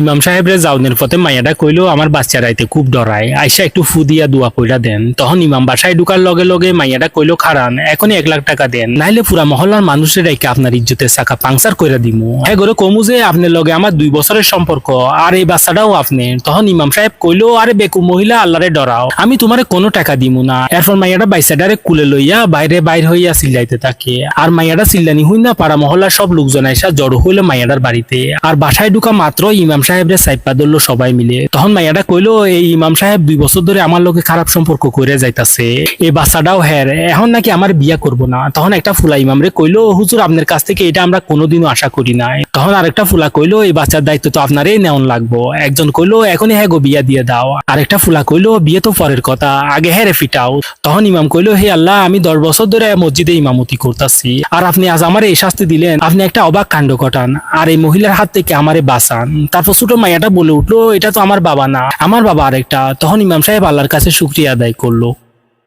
ইমাম সাহেবরে যাওনের পথে মাইয়াটা কইলো, আমার বাচ্চা রাইতে খুব ডরায়, আইসা একটু ফু দিয়া দোয়া কইরা দেন। তখন ইমাম বাসায় ঢুকার লগে লগে মাইয়াটা কইলো খারান এখনই এক লাখ টাকা দেন, নাইলে পুরা মহল্লার মানুষের রাইকে আপনার ইজ্জতের চাকা পাংচার কইরা দিমু। হ্যাঁ গরে কমু যে আপনার লগে আমার দুই বছরের সম্পর্ক, আর এই বাচ্চাটাও আপনি তখন ইমাম সাহেব কইলো, আরে বেকু মহিলা, আল্লাহরে ডরাও, আমি তোমারে কোনো টাকা দিমু না। এরপর মাইয়াটা বাইসাডারে কুলে লইয়া বাইরে বাইর হইয়া চিল্লাইতে থাকে। আর মাইয়াটা চিল্লানি হই না পাড়া মহল্লার সব লোকজন আইসা জড়ো হইল মাইয়াটার বাড়িতে। আর বাসায় ঢুকা মাত্র ইমাম সাহেবরে সাইপা ধরলো সবাই মিলে। তখন মাইয়াটা কইলো, এই ইমাম সাহেব দুই বছর ধরে আমার লোকে খারাপ সম্পর্ক করে যাইতাছে। এই বাচ্চাটাও হ্যার এখন নাকি আমার বিয়া করব না। তখন একটা ফুলা ইমাম রে কইলো, হুজুর, আপনার কাছ থেকে এটা আমরা কোনোদিনও আশা করি নাই। তখন আরেকটা ফুলা কইলো, এই বাচ্চার দায়িত্ব তো আপনারই নেওয়ান লাগবো। একজন কইলো, এখনই হ্যাঁ গো, বিয়া দিয়ে দাও। আরেকটা ফুলা কইলো, বিয়ে তো পরের কথা, আগে হ্যাঁ ফিটাও। তখন ইমাম কইলো, হে আল্লাহ, আমি দশ বছর ধরে মসজিদে ইমামতি করতেছি। আর আপনি আজ আমার এই শাস্তি দিলেন। আপনি একটা অবাক কাণ্ড ঘটান। আর এই মহিলার হাত থেকে আমারে বাঁচান। তারপর ছোট মাইয়াটা বলে উঠল, এটা তো আমার বাবা না, আমার বাবা আরেকটা। তখন ইমাম সাহেব আল্লাহর কাছে শুক্রিয়া আদায় করল।